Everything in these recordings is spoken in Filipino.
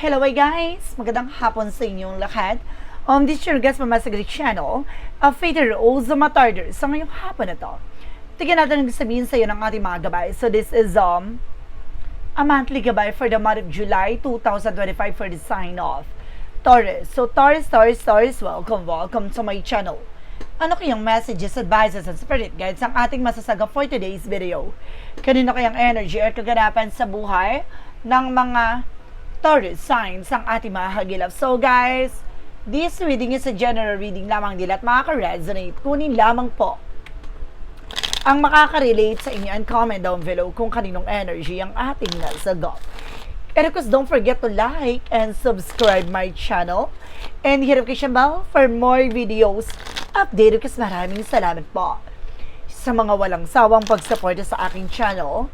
Hello guys! Magandang hapon sa inyong lahat. Um, this is your guest from Masagri Channel, a Fader Rose Matarder. Sa ngayong hapon na to, tignan natin ang sabihin sa iyo ng ating mga gabay. So this is um, a monthly gabay for the month of July 2025 for the sign of Taurus. So Taurus, Taurus, Taurus, welcome, welcome to my channel. Ano kayang messages, advices, and spirit guides ang ating masasaga for today's video? Kanino kayang energy at kaganapan sa buhay ng mga Taurus signs ang ating mga hagilap. So guys, this reading is a general reading lamang nila at makaka-resonate. Kunin lamang po ang makaka-relate sa inyo and comment down below kung kaninong energy ang ating nasagot. And of course, don't forget to like and subscribe my channel and hit notification bell for more videos update kasi maraming salamat po sa mga walang sawang pagsuporta sa aking channel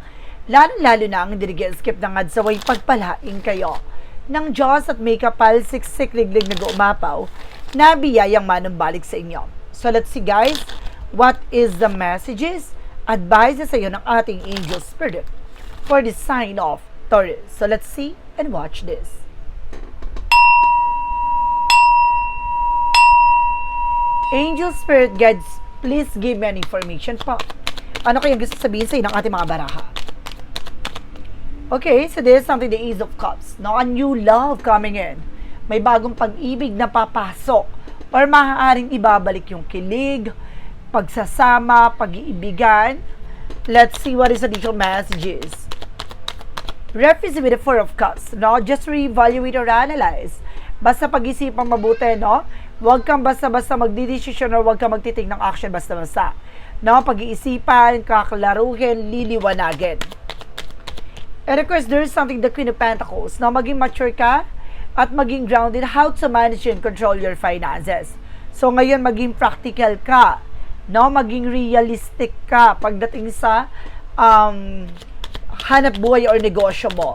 lalo-lalo na ang dirigeskip ng adsaway pagpalaing kayo ng Diyos at may kapal siksik liglig na umapaw na manumbalik sa inyo. So let's see guys, what is the messages, advices sa iyo ng ating angel spirit for the sign of Taurus. So let's see and watch this. Angel Spirit Guides, please give me an information po. Ano kaya gusto sabihin sa ng ating mga baraha? Okay, so this is something the Ace of Cups. No, a new love coming in. May bagong pag-ibig na papasok or maaaring ibabalik yung kilig, pagsasama, pag-iibigan. Let's see what is additional messages. Reference with the Four of Cups, no? Just reevaluate or analyze. Basta pag-isipang mabuti, no? Huwag kang basta-basta magdidesisyon or huwag kang magtitig ng action basta-basta. No? Pag-iisipan, kakalaruhin, liliwanagin. And of course, there's something the Queen of Pentacles, no? Maging mature ka at maging grounded how to manage and control your finances. So ngayon, maging practical ka, no? Maging realistic ka pagdating sa um, hanap buhay or negosyo mo.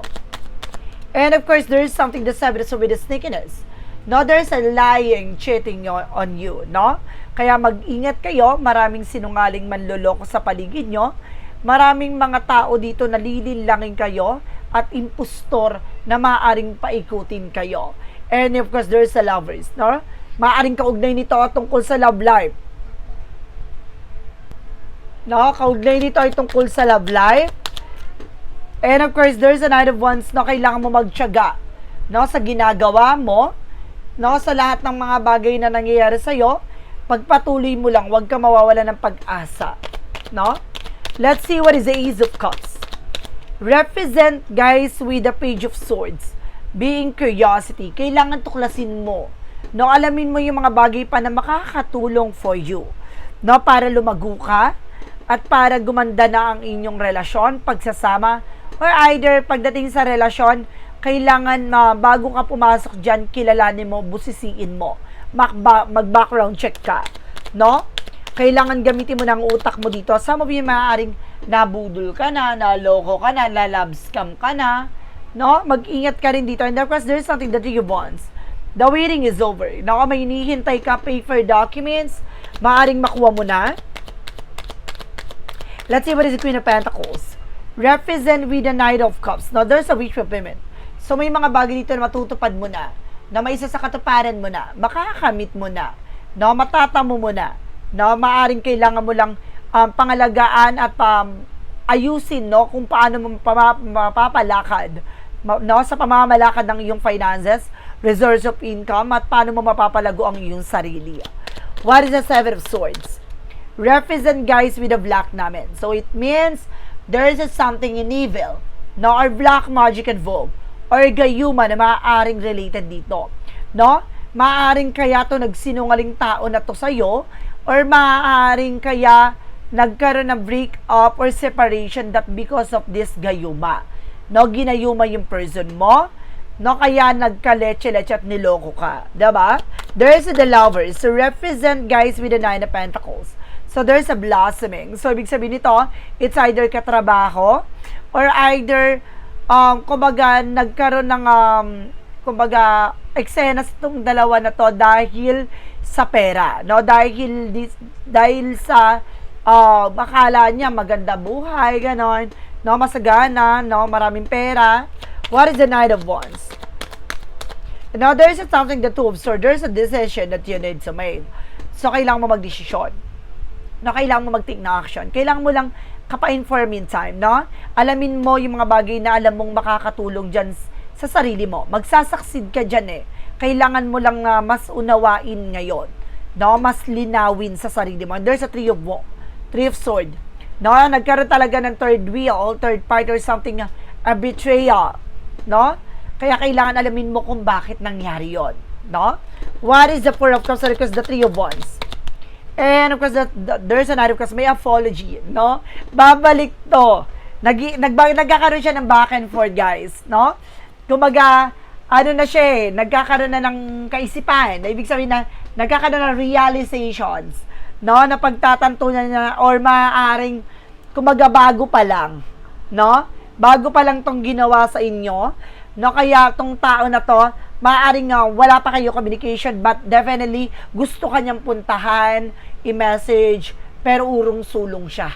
And of course, there is something the seven is with the sneakiness. No, there's a lying, cheating on you, no? Kaya mag-ingat kayo, maraming sinungaling manloloko sa paligid nyo. Maraming mga tao dito na lililangin kayo at impostor na maaring paikutin kayo. And of course, there's a lovers, no? Maaring kaugnay nito tungkol sa love life. No, kaugnay nito ay tungkol sa love life. And of course, there's a night of wands na kailangan mo magtiyaga no, sa ginagawa mo, no, sa lahat ng mga bagay na nangyayari sa iyo, pagpatuloy mo lang, huwag ka mawawala ng pag-asa, no? Let's see what is the Ace of Cups. Represent, guys, with the Page of Swords. Being curiosity. Kailangan tuklasin mo. No, alamin mo yung mga bagay pa na makakatulong for you. No, para lumago ka at para gumanda na ang inyong relasyon, pagsasama, or either pagdating sa relasyon, kailangan na bago ka pumasok dyan, kilalanin mo, busisiin mo. Mag- mag-background check ka. No? Kailangan gamitin mo ng utak mo dito. Some of you maaaring nabudol ka na, naloko ka na, lalab scam ka na. No? Mag-ingat ka rin dito. And of course, there's something that you wants. The waiting is over. No? May hinihintay ka, paper documents, maaaring makuha mo na. Let's see what is the Queen of Pentacles. Represent with the Knight of Cups. Now, there's a wish fulfillment. So, may mga bagay dito na matutupad mo na, na may isa sa katuparan mo na, makakamit mo na, no, matatamo mo na, no, maaring kailangan mo lang um, pangalagaan at um, ayusin, no, kung paano mo mapapalakad, ma- no, sa pamamalakad ng iyong finances, reserves of income, at paano mo mapapalago ang iyong sarili. What is the Seven of Swords? represent guys with the black namin. So it means there is a something in evil, no, or black magic involved, or gayuma na maaaring related dito. No? Maaaring kaya to nagsinungaling tao na to sa'yo, or maaaring kaya nagkaroon ng break up or separation that because of this gayuma. No, ginayuma yung person mo, no, kaya nagka-leche-leche at niloko ka. Diba? There is the lovers. So, represent guys with the Nine of Pentacles. So, there's a blossoming. So, ibig sabihin nito, it's either katrabaho or either, um, kumbaga, nagkaroon ng, um, kumbaga, eksena itong dalawa na to dahil sa pera. No? Dahil, dahil sa, uh, akala niya maganda buhay, ganon. No? Masagana, no? Maraming pera. What is the Knight of Wands? Now, there's something that to observe. There's a decision that you need to make. So, kailangan mo magdesisyon. No, kailangan mo mag-take na action. Kailangan mo lang kapa-inform in time, no? Alamin mo yung mga bagay na alam mong makakatulong dyan sa sarili mo. Magsasaksid ka dyan eh. Kailangan mo lang ah, mas unawain ngayon. No? Mas linawin sa sarili mo. And there's a three of, three of sword. No? Nagkaroon talaga ng third wheel, third party or something, a betrayal. No? Kaya kailangan alamin mo kung bakit nangyari yon, no? What is the four of cups? Because the three of wands. And of course, that, that- there's another because may apology, no? Babalik to. Nag, nag, nagkakaroon siya ng back and forth, guys, no? Kumaga, ano na siya eh, nagkakaroon na ng kaisipan. Ibig sabihin na, nagkakaroon ng realizations, no? Na pagtatanto na niya, or maaaring, kumaga bago pa lang, no? Bago pa lang tong ginawa sa inyo, no? Kaya tong tao na to, maaaring nga wala pa kayo communication, but definitely gusto kanyang puntahan, i-message, pero urong sulong siya,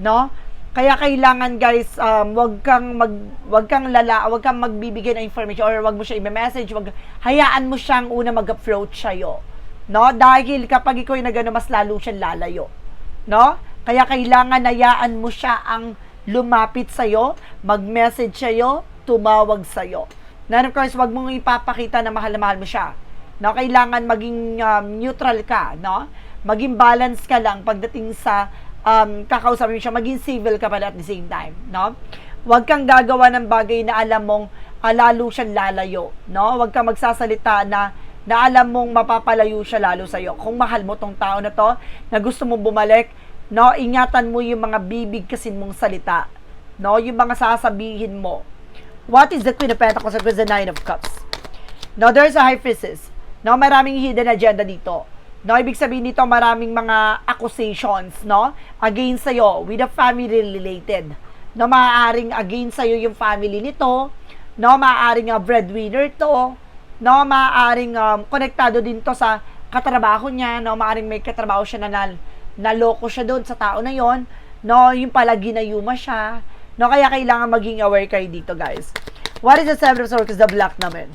no? Kaya kailangan guys, um, wag kang mag wag kang lala, wag kang magbibigay ng information or wag mo siya i-message, wag hayaan mo siyang una mag-approach sa'yo. No? Dahil kapag ikaw yung nagano mas lalo siyang lalayo. No? Kaya kailangan hayaan mo siya ang lumapit sa'yo, mag-message sa'yo, tumawag sa'yo. Na of course, wag mong ipapakita na mahal na mahal mo siya. No? Kailangan maging um, neutral ka, no? Maging balance ka lang pagdating sa um, kakausapin siya, maging civil ka pala at the same time, no? Huwag kang gagawa ng bagay na alam mong ah, lalo siyang lalayo, no? Huwag kang magsasalita na na alam mong mapapalayo siya lalo sa'yo. Kung mahal mo tong tao na to, na gusto mong bumalik, no? Ingatan mo yung mga bibig kasin mong salita, no? Yung mga sasabihin mo. What is the Queen of Pentacles and the Nine of Cups? No, there's a high priestess. No, maraming hidden agenda dito. No, ibig sabihin nito maraming mga accusations, no, against sa'yo with a family related. No, maaaring against sa'yo yung family nito. No, maaaring uh, breadwinner to. No, maaaring um, konektado din to sa katrabaho niya. No, maaaring may katrabaho siya na nal naloko siya doon sa tao na yon. No, yung pala ginayuma siya. No, kaya kailangan maging aware kayo dito, guys. What is the seven of swords? The black naman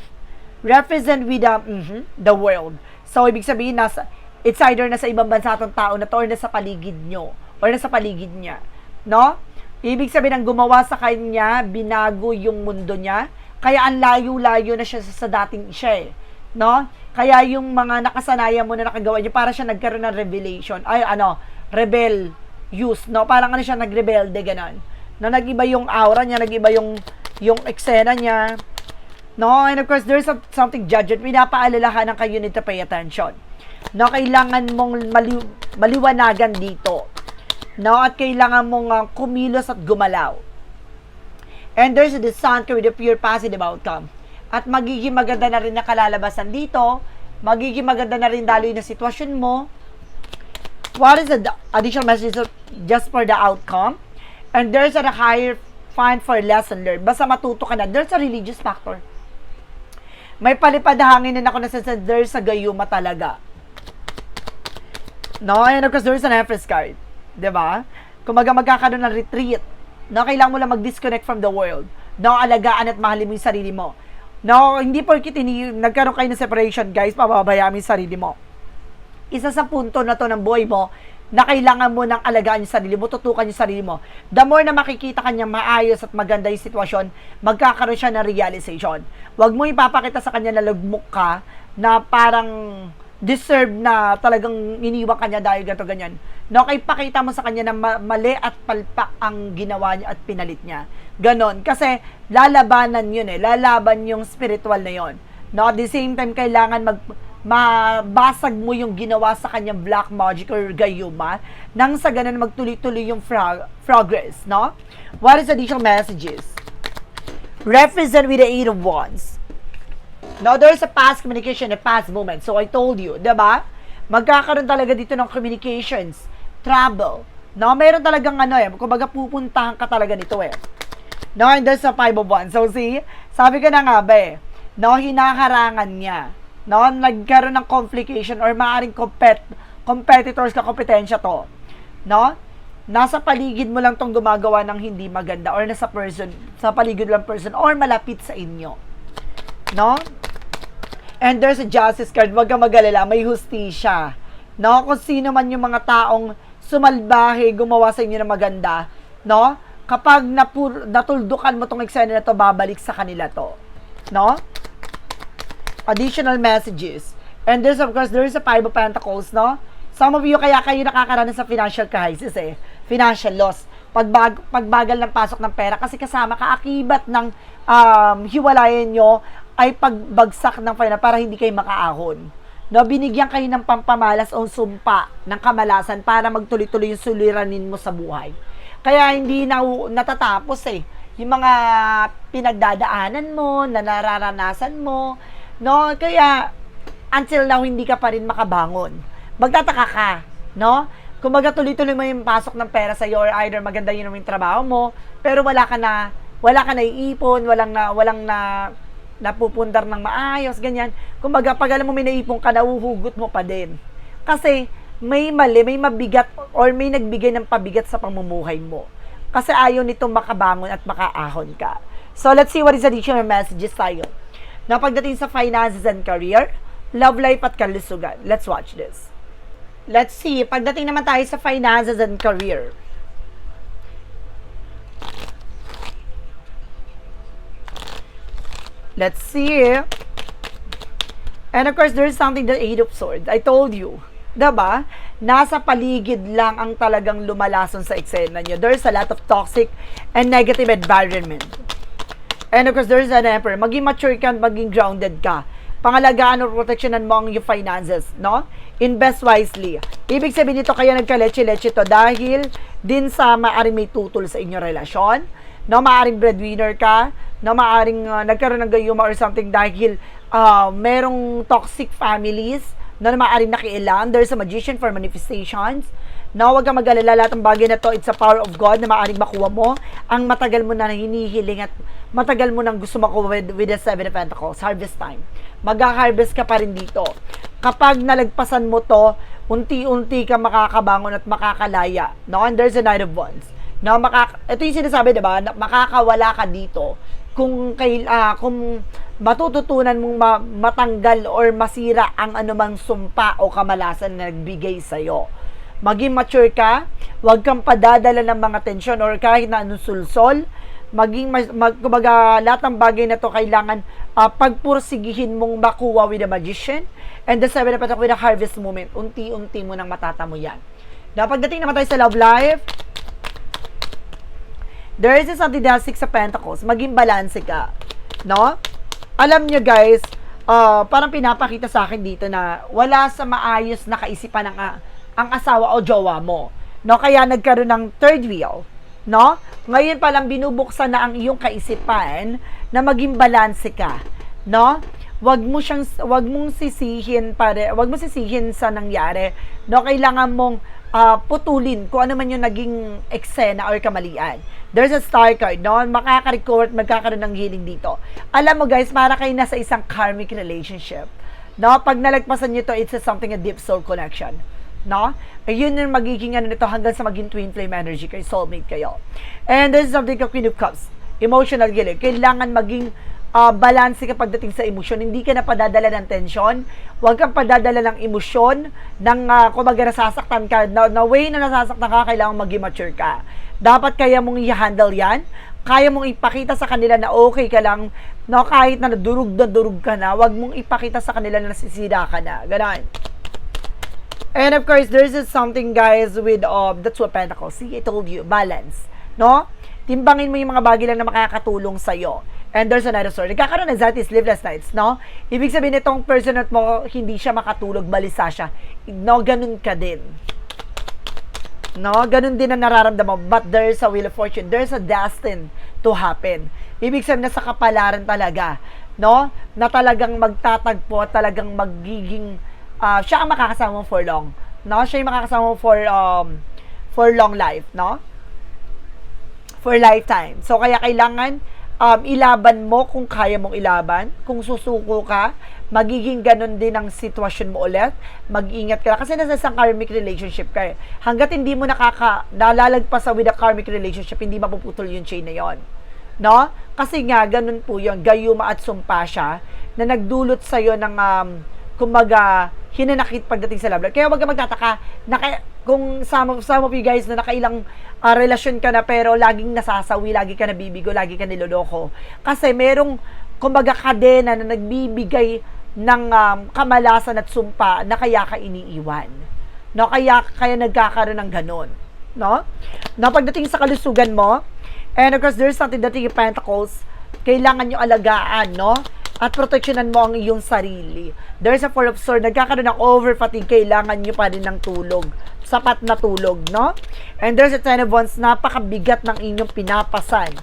represent with the, mhm, the world. So, ibig sabihin, nasa, it's either nasa ibang bansa itong tao na to or nasa paligid nyo or nasa paligid niya. No? Ibig sabihin, ang gumawa sa kanya, binago yung mundo niya. Kaya ang layo-layo na siya sa, sa dating siya eh. No? Kaya yung mga nakasanayan mo na nakagawa niya, para siya nagkaroon ng revelation. Ay, ano, rebel use, no? Parang ano siya, nagrebelde, ganon. No, nag-iba yung aura niya, nag-iba yung, yung eksena niya, No, and of course, there's something judgment. Pinapaalalahanan kayo need to pay attention. No, kailangan mong mali, maliwanagan dito. No, at kailangan mong uh, kumilos at gumalaw. And there's the sun with a pure positive outcome. At magiging maganda na rin na kalalabasan dito. Magiging maganda na rin daloy na sitwasyon mo. What is the additional message just for the outcome? And there's a higher find for lesson learned. Basta matuto ka na. There's a religious factor may palipad hangin din ako na sa there's sa gayuma talaga. No, and of course, there's an Empress card. ba? Kumaga magkakaroon ng retreat. No, kailangan mo lang mag-disconnect from the world. No, alagaan at mahalin mo yung sarili mo. No, hindi porkit ini nagkaroon kayo ng separation, guys, pababayaan mo yung sarili mo. Isa sa punto na to ng buhay mo, na kailangan mo ng alagaan yung sarili mo, tutukan yung sarili mo. The more na makikita kanya maayos at maganda yung sitwasyon, magkakaroon siya ng realization. Huwag mo ipapakita sa kanya na lugmok ka, na parang deserve na talagang iniwan kanya dahil ganito ganyan. No, kay pakita mo sa kanya na ma- mali at palpak ang ginawa niya at pinalit niya. Ganon. Kasi lalabanan yun eh. Lalaban yung spiritual na yun. No, at the same time, kailangan mag mabasag mo yung ginawa sa kanyang black magic or gayuma nang sa ganun magtuloy-tuloy yung frog- progress, no? What is additional messages? Represent with the Eight of Wands. Now, there's a past communication, a past moment. So, I told you, di ba? Magkakaroon talaga dito ng communications, travel. No, meron talagang ano eh, kumbaga pupuntahan ka talaga nito eh. No, and there's a five of wands. So, see, sabi ko na nga ba eh, no, hinakarangan niya. No, nagkaroon ng complication or maaaring compet competitors ka kompetensya to. No? Nasa paligid mo lang tong gumagawa ng hindi maganda or nasa person, sa paligid lang person or malapit sa inyo. No? And there's a justice card, wag kang mag-alala, may hustisya. No? Kung sino man yung mga taong sumalbahe, gumawa sa inyo ng maganda, no? Kapag napur, natuldukan mo tong eksena na to, babalik sa kanila to. No? Additional messages. And there's of course, there's a Five of Pentacles, no? Some of you, kaya kayo nakakaranas sa financial crisis eh. Financial loss. Pagbag, pagbagal ng pasok ng pera. Kasi kasama kaakibat ng um, hiwalayan nyo ay pagbagsak ng pera para hindi kayo makaahon. No, binigyan kayo ng pampamalas o sumpa ng kamalasan para magtuloy-tuloy yung suliranin mo sa buhay. Kaya hindi na natatapos eh. Yung mga pinagdadaanan mo, na nararanasan mo, no? Kaya until now hindi ka pa rin makabangon. Magtataka ka, no? Kumbaga tuloy-tuloy mo yung pasok ng pera sa or either maganda yun yung trabaho mo, pero wala ka na wala ka na iipon, walang na walang na napupundar ng maayos, ganyan. Kumbaga, pag alam mo may naipon ka, nauhugot mo pa din. Kasi, may mali, may mabigat, or may nagbigay ng pabigat sa pamumuhay mo. Kasi ayaw nitong makabangon at makaahon ka. So, let's see what is additional messages tayo. Na pagdating sa finances and career, love life at kalusugan. Let's watch this. Let's see, pagdating naman tayo sa finances and career. Let's see. And of course, there's something the Eight of Swords. I told you. Diba? Nasa paligid lang ang talagang lumalason sa eksena nyo. There's a lot of toxic and negative environment. And of course, there's an emperor. Maging mature ka, maging grounded ka. Pangalagaan o proteksyonan mo ang yung finances, no? Invest wisely. Ibig sabihin nito, kaya nagka-leche-leche to dahil din sa maaring may tutol sa inyong relasyon, no? Maaring breadwinner ka, no? Maaring uh, nagkaroon ng gayuma or something dahil uh, merong toxic families? Na maaring nakiilan. There's a magician for manifestations, No, wag kang mag-alala lahat ng bagay na to. It's a power of God na maaaring makuha mo. Ang matagal mo na hinihiling at matagal mo nang gusto makuha with, with the Seven of Pentacles. Harvest time. Mag-harvest ka pa rin dito. Kapag nalagpasan mo to, unti-unti ka makakabangon at makakalaya. No? And there's a Knight of Wands. No, makaka ito yung sinasabi, 'di ba? Na makakawala ka dito kung kay uh, kung matututunan mong ma- matanggal or masira ang anumang sumpa o kamalasan na nagbigay sa iyo maging mature ka, huwag kang padadala ng mga tensyon or kahit na anong sulsol, maging mag, kumbaga, lahat ng bagay na to kailangan uh, pagpursigihin mong makuha with a magician and the seven of with a harvest moment. Unti-unti mo nang matatamo yan na pagdating naman tayo sa love life there is that six of pentacles maging balance ka no alam nyo guys uh, parang pinapakita sa akin dito na wala sa maayos na kaisipan ng uh, ang asawa o jowa mo. No, kaya nagkaroon ng third wheel, no? Ngayon pa lang binubuksan na ang iyong kaisipan na maging balanse ka, no? Wag mo siyang wag mong sisihin pare, wag mo sisihin sa nangyari. No, kailangan mong uh, putulin kung ano man yung naging eksena or kamalian. There's a star card, no? Makaka-record, magkakaroon ng healing dito. Alam mo guys, para kayo nasa isang karmic relationship. No? Pag nalagpasan nyo to, it's a something a deep soul connection no? Ayun yung magiging ano nito hanggang sa maging twin flame energy kayo, soulmate kayo. And this is something ka Queen of Cups, emotional gilig. Kailangan maging uh, balance ka pagdating sa emosyon. Hindi ka na padadala ng tensyon. Huwag kang padadala ng emosyon ng uh, kumbaga nasasaktan ka. Na, na way na nasasaktan ka, kailangan maging mature ka. Dapat kaya mong i-handle yan. Kaya mong ipakita sa kanila na okay ka lang, no, kahit na durug na durug ka na, wag mong ipakita sa kanila na nasisira ka na. Ganon. And of course, there's is something guys with um, the Two of Pentacles. See, I told you, balance. No? Timbangin mo yung mga bagay lang na makakatulong sa'yo. And there's another story. Nagkakaroon ng anxiety, sleepless nights, no? Ibig sabihin itong person at mo, hindi siya makatulog, balisa siya. No, ganun ka din. No, ganun din ang nararamdaman. But there's a wheel of fortune. There's a destined to happen. Ibig sabihin na sa kapalaran talaga. No? Na talagang magtatagpo, talagang magiging uh, siya ang makakasama mo for long. No? Siya yung makakasama mo for um, for long life, no? For lifetime. So kaya kailangan um, ilaban mo kung kaya mong ilaban. Kung susuko ka, magiging ganun din ang sitwasyon mo ulit. Mag-ingat ka. Kasi nasa isang karmic relationship ka eh. Hanggat hindi mo nakaka, nalalagpas sa with a karmic relationship, hindi mapuputol yung chain na yon. No? Kasi nga, ganun po yon Gayuma at sumpa siya na nagdulot sa'yo ng, um, kumbaga, hinanakit pagdating sa love life. Kaya wag ka magtataka, naka, kung some of, some of you guys na nakailang ah, relasyon ka na pero laging nasasawi, lagi ka nabibigo, lagi ka niloloko. Kasi merong, kumbaga, kadena na nagbibigay ng um, kamalasan at sumpa na kaya ka iniiwan. No, kaya kaya nagkakaroon ng ganun, no? No, pagdating sa kalusugan mo, and of course there's something dating yung pentacles, kailangan nyo alagaan, no? At proteksyonan mo ang iyong sarili. There's a four of swords, nagkakaroon ng over fatigue, kailangan nyo pa rin ng tulog. Sapat na tulog, no? And there's a ten of wands, napakabigat ng inyong pinapasan,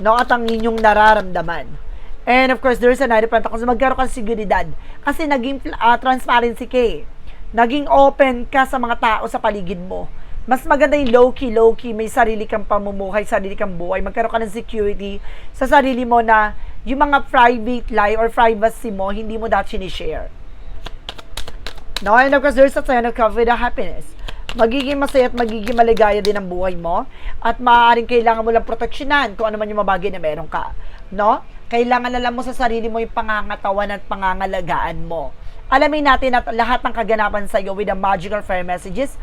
no? At ang inyong nararamdaman. And of course, there's a Knight of Pentacles. Magkaroon ka ng seguridad. Kasi naging uh, transparency ka eh. Naging open ka sa mga tao sa paligid mo. Mas maganda yung low-key, low-key, may sarili kang pamumuhay, sarili kang buhay. Magkaroon ka ng security sa sarili mo na yung mga private life or privacy mo, hindi mo dapat sinishare. No, and of course, there's a sign of with a happiness. Magiging masaya at magiging maligaya din ang buhay mo. At maaaring kailangan mo lang proteksyonan kung ano man yung mabagay na meron ka. No? Kailangan alam mo sa sarili mo yung pangangatawan at pangangalagaan mo. Alamin natin at lahat ng kaganapan sa iyo with the magical fair messages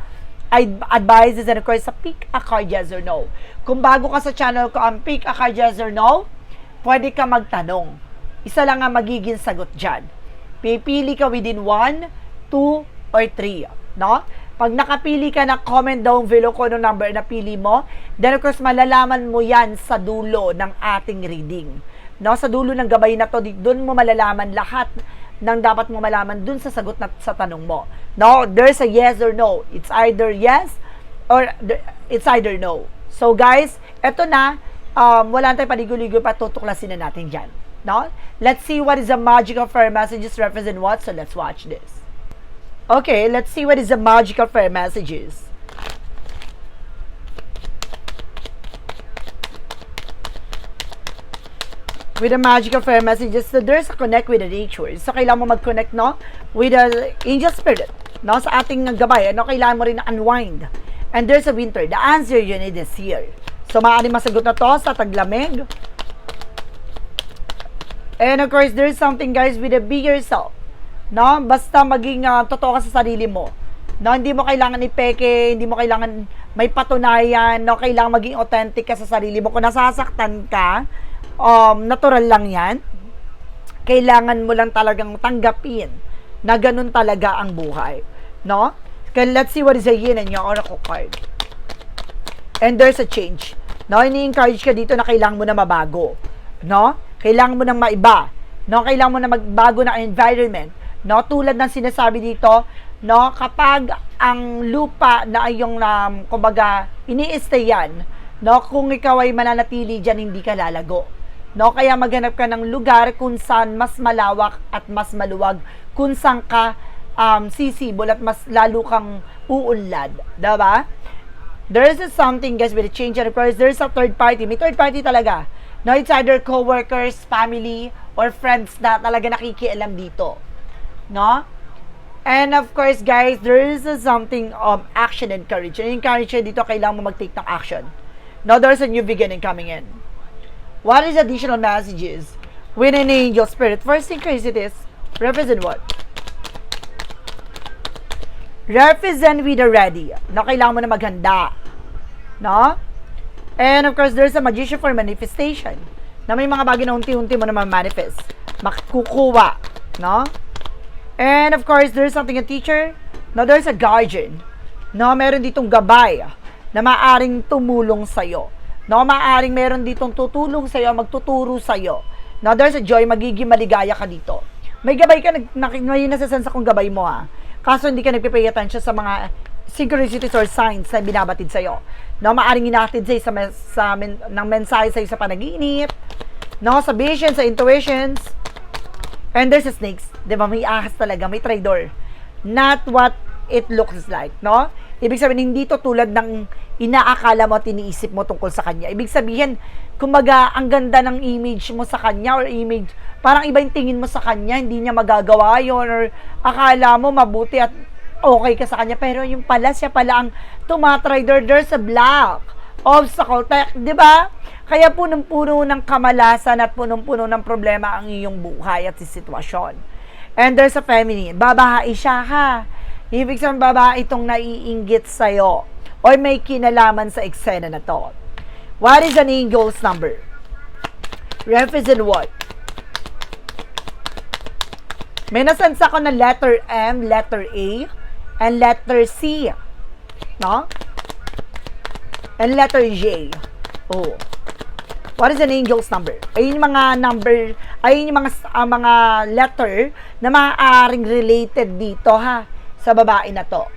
I advises and course sa pick a card yes or no. Kung bago ka sa channel ko ang pick a card yes or no, pwede ka magtanong. Isa lang ang magiging sagot dyan. Pipili ka within 1, 2, or 3. No? Pag nakapili ka na comment down below kung ano number na pili mo, then of course malalaman mo yan sa dulo ng ating reading. No? Sa dulo ng gabay na to, doon mo malalaman lahat ng dapat mo malaman dun sa sagot na sa tanong mo. No, there's a yes or no. It's either yes or it's either no. So guys, eto na, um, wala tayong paligo-ligo pa, tutuklasin na natin dyan. No? Let's see what is the magical fair messages represent what. So let's watch this. Okay, let's see what is the magical fair messages. With the magical fair messages so there's a connect with the nature. So kailangan mo mag-connect no? With the angel spirit no? Sa ating gabay ano kailangan mo rin na unwind. And there's a winter. The answer you need is here. So maaaring masagot na to sa taglamig. And of course there's something guys with the be yourself no? Basta maging ah, totoo ka sa sarili mo. No hindi mo kailangan ipeke hindi mo kailangan may patunayan no? Kailangan maging authentic ka sa sarili mo. Kung nasasaktan ka um, natural lang yan. Kailangan mo lang talagang tanggapin na ganun talaga ang buhay. No? Kaya let's see what is the yin and yang oracle card. And there's a change. No? Ini-encourage ka dito na kailangan mo na mabago. No? Kailangan mo nang maiba. No? Kailangan mo na magbago na environment. No? Tulad ng sinasabi dito, no? Kapag ang lupa na ay yung, um, kumbaga, ini-stay yan, no? Kung ikaw ay mananatili dyan, hindi ka lalago. No, kaya maghanap ka ng lugar kung saan mas malawak at mas maluwag, kung saan ka um, sisibol at mas lalo kang uunlad. Diba? There is something, guys, with the change of course, there's a third party. May third party talaga. No, it's either co-workers, family, or friends na talaga nakikialam dito. No? And of course, guys, there is a something of action and courage. And encourage dito, kailangan mo mag-take ng action. No, there's a new beginning coming in. What is additional messages with an angel spirit? First synchronicities represent what? Represent with the ready. No, kailangan mo na maghanda. No? And of course, there's a magician for manifestation. Na may mga bagay na unti-unti mo na manifest. Makukuha. No? And of course, there's something a teacher. No, there's a guardian. No, meron ditong gabay na maaring tumulong sa'yo. No, maaring meron ditong tutulong sa'yo, magtuturo sa'yo. No, there's a joy, magiging maligaya ka dito. May gabay ka, nag, may nasasensa kong gabay mo ha. Kaso hindi ka nagpipay attention sa mga synchronicities or signs na binabatid sa'yo. No, maaring inahatid sa, sa men, ng mensahe sa'yo sa panaginip. No, sa vision, sa intuitions. And there's a snakes. Di ba? May ahas talaga. May traitor. Not what it looks like. No? Ibig sabihin, hindi to tulad ng inaakala mo at iniisip mo tungkol sa kanya. Ibig sabihin, kumbaga, ang ganda ng image mo sa kanya or image, parang iba yung tingin mo sa kanya, hindi niya magagawa yon or akala mo mabuti at okay ka sa kanya. Pero yung pala, siya pala ang tumatrader, there's a black. obstacle, di ba? Kaya punong-puno ng kamalasan at punong-puno ng problema ang iyong buhay at si sitwasyon. And there's a feminine. Babae siya ha. Ibig sabihin babae itong naiinggit sa'yo or may kinalaman sa eksena na to. What is an angel's number? Represent what? May nasense ako na letter M, letter A, and letter C. No? And letter J. Oh. What is an angel's number? Ayun yung mga number, ayun yung mga ah, mga letter na maaaring related dito ha sa babae na to.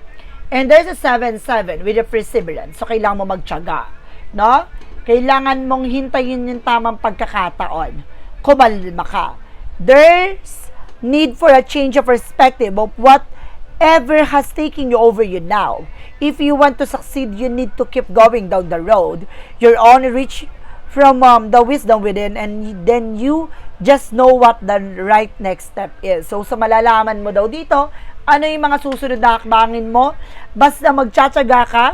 And there's a 7-7 with a perseverance. So, kailangan mo magtyaga. No? Kailangan mong hintayin yung tamang pagkakataon. Kumalma ka. There's need for a change of perspective of whatever has taken you over you now. If you want to succeed, you need to keep going down the road. You're only reach from um, the wisdom within and then you just know what the right next step is. So, sa malalaman mo daw dito, ano yung mga susunod na hakbangin mo, basta magtsatsaga ka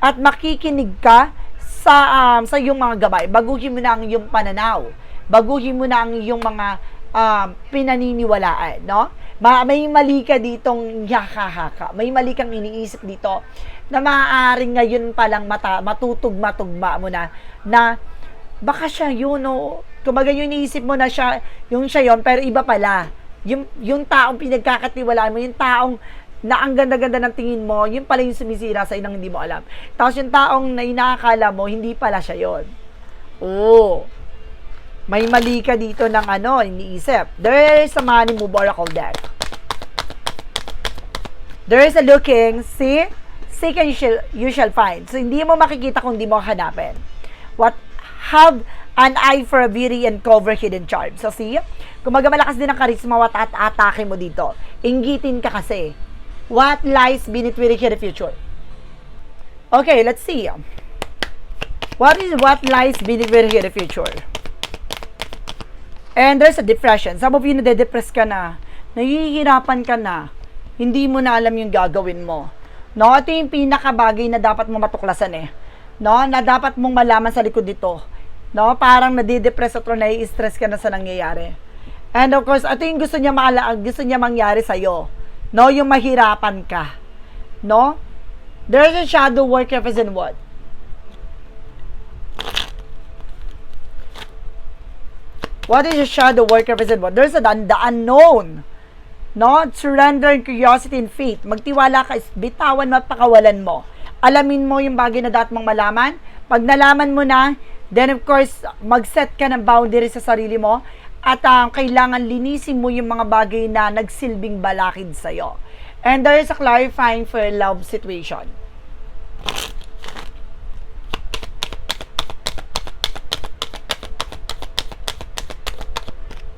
at makikinig ka sa um, sa iyong mga gabay. Baguhin mo na ang iyong pananaw. Baguhin mo na ang iyong mga um, pinaniniwalaan, no? Ma- may mali ka ditong haka-haka. May mali kang iniisip dito na maaaring ngayon pa lang mata, matutugma-tugma mo na na baka siya yun, no? Kumbaga yung iniisip mo na siya, yung siya yun, pero iba pala. Yung, yung taong pinagkakatiwalaan mo, yung taong na ang ganda-ganda ng tingin mo, yun pala yung sumisira sa inang hindi mo alam. Tapos yung taong na inakala mo, hindi pala siya yun. Oo. May mali ka dito ng ano, iniisip. There is a money move oracle deck. There is a looking, see? Seek and you shall, you shall find. So, hindi mo makikita kung hindi mo hanapin. What have an eye for a beauty and cover hidden charm. So, see? Kumaga malakas din ang karisma at at atake mo dito. Inggitin ka kasi. What lies beneath with the future? Okay, let's see. What is what lies beneath with the future? And there's a depression. Some of you nade-depress ka na. Nahihirapan ka na. Hindi mo na alam yung gagawin mo. No, ito yung pinakabagay na dapat mo matuklasan eh. No, na dapat mong malaman sa likod dito. No, parang nade-depress at nai-stress ka na sa nangyayari. And of course, ito yung gusto niya maala, gusto niya mangyari sa iyo. No, yung mahirapan ka. No? There's a shadow work represent what? What is a shadow work represent what? There's a the unknown. No? Surrender curiosity and faith. Magtiwala ka, bitawan mo at pakawalan mo. Alamin mo yung bagay na dapat mong malaman. Pag nalaman mo na, then of course, mag-set ka ng boundary sa sarili mo at uh, kailangan linisin mo yung mga bagay na nagsilbing balakid sa'yo. And there is a clarifying for love situation.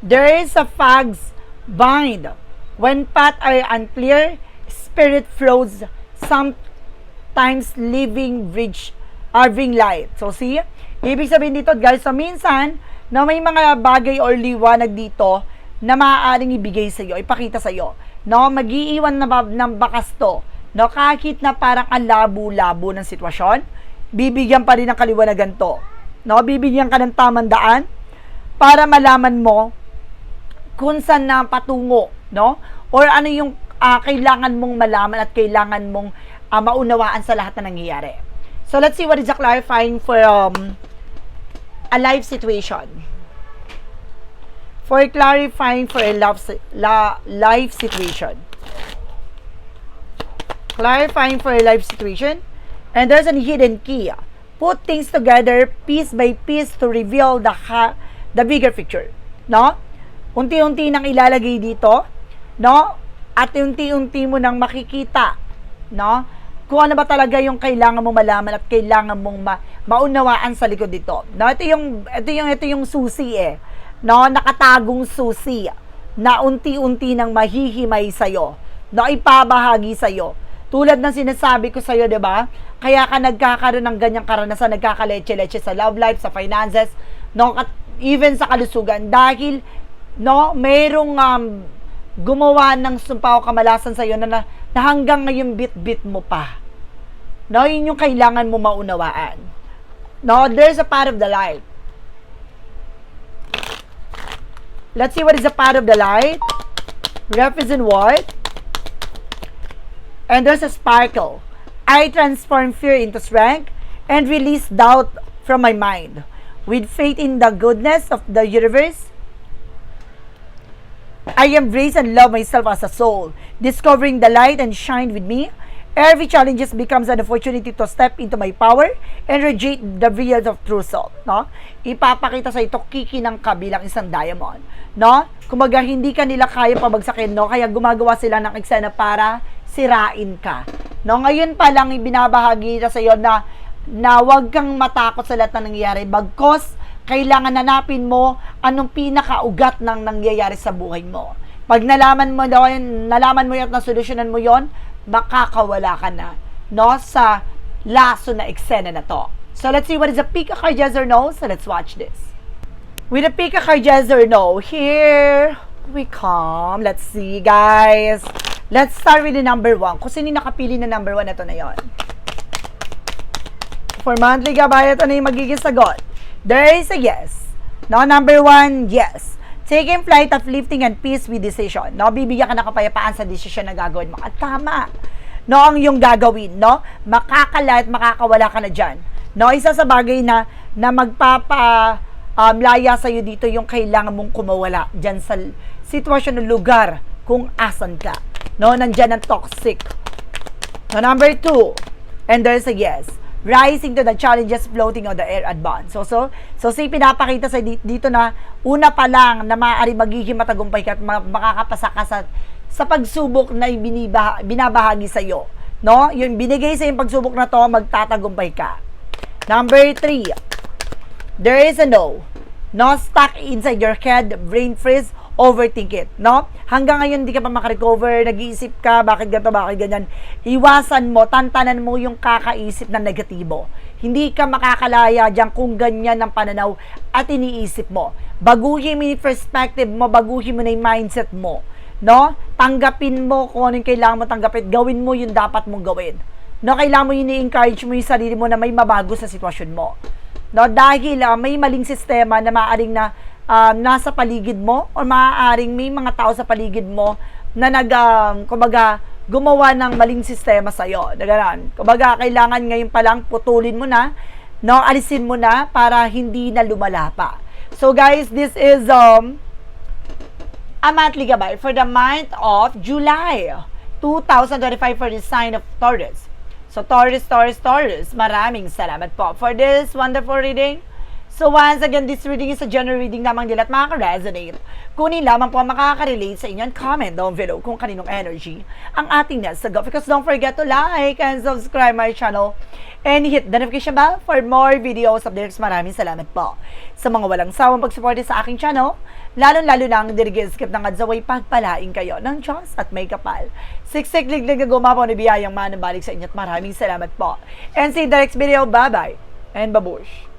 There is a fog's bind. When paths are unclear, spirit flows, sometimes leaving bridge, bring light. So see, ibig sabihin dito guys, so minsan, na may mga bagay or liwanag dito na maaaring ibigay sa iyo, ipakita sa iyo. No, magiiwan na ba, ng bakas to. No, kahit na parang ang labo-labo ng sitwasyon, bibigyan pa rin ng kaliwanagan to. No, bibigyan ka ng tamang daan para malaman mo kung saan na patungo, no? Or ano yung uh, kailangan mong malaman at kailangan mong uh, maunawaan sa lahat na nangyayari. So let's see what is the clarifying for um, a life situation. For clarifying for a love, la, life situation. Clarifying for a life situation. And there's a hidden key. Put things together piece by piece to reveal the ha, the bigger picture. No? Unti-unti nang ilalagay dito, no? At unti-unti mo nang makikita, no? Kung ano ba talaga yung kailangan mo malaman at kailangan mong ma- maunawaan sa likod dito. No, ito yung ito yung ito yung susi eh. No, nakatagong susi na unti-unti nang mahihimay sa iyo. No, ipabahagi sa iyo. Tulad ng sinasabi ko sa iyo, 'di ba? Kaya ka nagkakaroon ng ganyang karanasan, nagkakaleche-leche sa love life, sa finances, no, at even sa kalusugan dahil no, mayroong um, gumawa ng sumpaw kamalasan sa iyo na, na, na hanggang ngayon bit-bit mo pa. No, yun yung kailangan mo maunawaan. No, there's a part of the light. Let's see what is the part of the light. Represent what? And there's a sparkle. I transform fear into strength and release doubt from my mind. With faith in the goodness of the universe, I embrace and love myself as a soul, discovering the light and shine with me. Every challenge becomes an opportunity to step into my power and radiate the real of true self, no? Ipapakita sa ito kiki ng kabilang isang diamond, no? Kumbaga hindi ka nila kaya pabagsakin, no? Kaya gumagawa sila ng eksena para sirain ka. No, ngayon pa lang ibinabahagi na sa iyo na na huwag kang matakot sa lahat na nangyayari. Bagkos, kailangan hanapin mo anong pinakaugat ng nangyayari sa buhay mo. Pag nalaman mo doon, nalaman mo yun at nasolusyonan mo yon, makakawala ka na no sa laso na eksena na to. So let's see what is a Pika card yes or no. So let's watch this. With a Pika card yes or no, here we come. Let's see guys. Let's start with the number one. Kung sino nakapili na number one, ito na yon. For monthly gabay, ito na yung magiging sagot. There is a yes. No, number one, yes. Taking flight, uplifting, and peace with decision. No, bibigyan ka ng kapayapaan sa desisyon na gagawin mo. At tama. No, ang yung gagawin, no? Makakala at makakawala ka na dyan. No, isa sa bagay na, na magpapa um, laya sa'yo dito yung kailangan mong kumawala dyan sa sitwasyon ng lugar kung asan ka. No, nandyan ang toxic. No, number two, and there's a yes. Rising to the challenges floating on the air advance. So, so, so, si pinapakita sa di- dito na una pa lang na maaari magiging matagumpay ka at ma- makakapasa ka sa, sa pagsubok na biniba, binabahagi sa iyo. No? Yung binigay sa yung pagsubok na to, magtatagumpay ka. Number three, there is a no. No, stuck inside your head, brain freeze, overthink it. No? Hanggang ngayon, hindi ka pa makarecover, nag-iisip ka, bakit ganito, bakit ganyan. Iwasan mo, tantanan mo yung kakaisip na negatibo. Hindi ka makakalaya dyan kung ganyan ang pananaw at iniisip mo. Baguhin mo yung perspective mo, baguhin mo na yung mindset mo. No? Tanggapin mo kung ano yung kailangan mo tanggapin. Gawin mo yung dapat mong gawin. No, kailangan mo yun i-encourage mo yung sarili mo na may mabago sa sitwasyon mo. No, dahil ah, may maling sistema na maaaring na um, nasa paligid mo o maaaring may mga tao sa paligid mo na nag, um, kumbaga, gumawa ng maling sistema sa iyo. Na ganun. Kumbaga, kailangan ngayon pa lang putulin mo na, no, alisin mo na para hindi na lumala pa. So guys, this is um a monthly gabay for the month of July 2025 for the sign of Taurus. So, Taurus, Taurus, Taurus, maraming salamat po for this wonderful reading. So, once again, this reading is a general reading lamang nila at makaka-resonate. Kunin lamang po ang makaka-relate sa inyo and comment down below kung kaninong energy ang ating nasa go. Because don't forget to like and subscribe my channel and hit the notification bell for more videos updates. Maraming salamat po sa mga walang sawang pagsuporte sa aking channel, lalong-lalo na ang dirigeskip ng Adzaway pagpalain kayo ng Diyos at may kapal. Siksik liglig na gumapo na biyayang manabalik sa inyo at maraming salamat po. And see the next video. Bye-bye and babush.